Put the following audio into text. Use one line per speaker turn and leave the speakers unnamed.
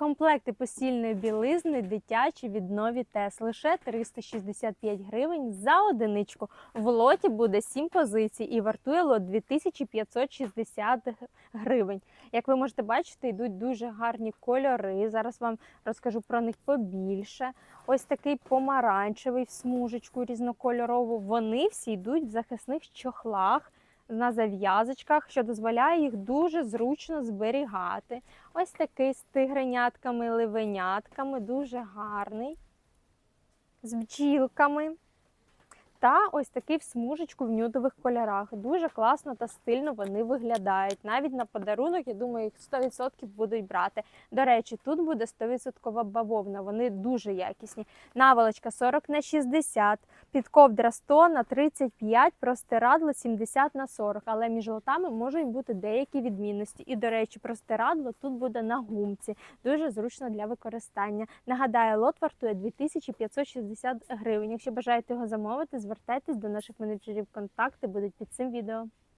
Комплекти постільної білизни дитячі від нові Тес лише 365 гривень за одиничку. В лоті буде 7 позицій і вартує лот 2560 гривень. Як ви можете бачити, йдуть дуже гарні кольори. Зараз вам розкажу про них побільше. Ось такий помаранчевий в смужечку різнокольорову. Вони всі йдуть в захисних чохлах на зав'язочках, що дозволяє їх дуже зручно зберігати. Ось такий з тигренятками, ливенятками, дуже гарний, з бджілками. Та ось такий в смужечку в нюдових кольорах. Дуже класно та стильно вони виглядають. Навіть на подарунок, я думаю, їх 100% будуть брати. До речі, тут буде 100% бавовна, вони дуже якісні. Наволочка 40 на 60, підковдра 100 на 35, простирадло 70 на 40. Але між лотами можуть бути деякі відмінності. І, до речі, простирадло тут буде на гумці. Дуже зручно для використання. Нагадаю, лот вартує 2560 гривень. Якщо бажаєте його замовити, звертайтесь до наших менеджерів. Контакти будуть під цим відео.